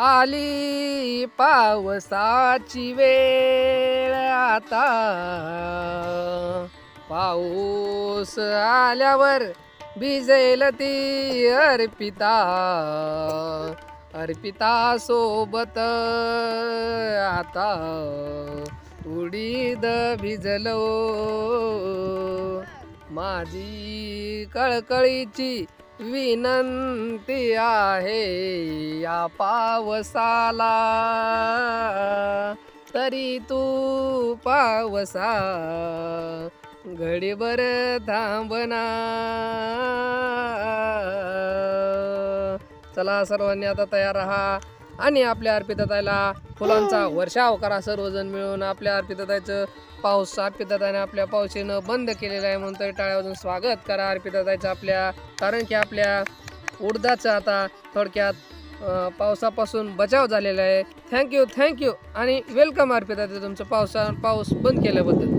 आली पावसाची वेळ आता. पाऊस आल्यावर भिजेल ती अर्पिता. अर्पिता सोबत आता उडीद भिजलो. माझी कळकळीची विनंती आहे या पावसाला. तरी तू पावसा घडीभर थांबना. चला सर्वांनी आता तयार राहा. आणि आपल्या अर्पिताताईला फुलांचा वर्षाव करा सर्वजण मिळून आपल्या अर्पिताताईचं पाऊस अर्पिताताईने आपल्या पावशीनं बंद केलेलं आहे म्हणून तरी टाळ्यावरून स्वागत करा. अर्पिताताईचं आपल्या कारण की आपल्या उडदाचं आता थोडक्यात पावसापासून बचाव झालेला आहे. थँक्यू थँक्यू आणि वेलकम अर्पिता तुमचं पावसा पाऊस बंद केल्याबद्दल.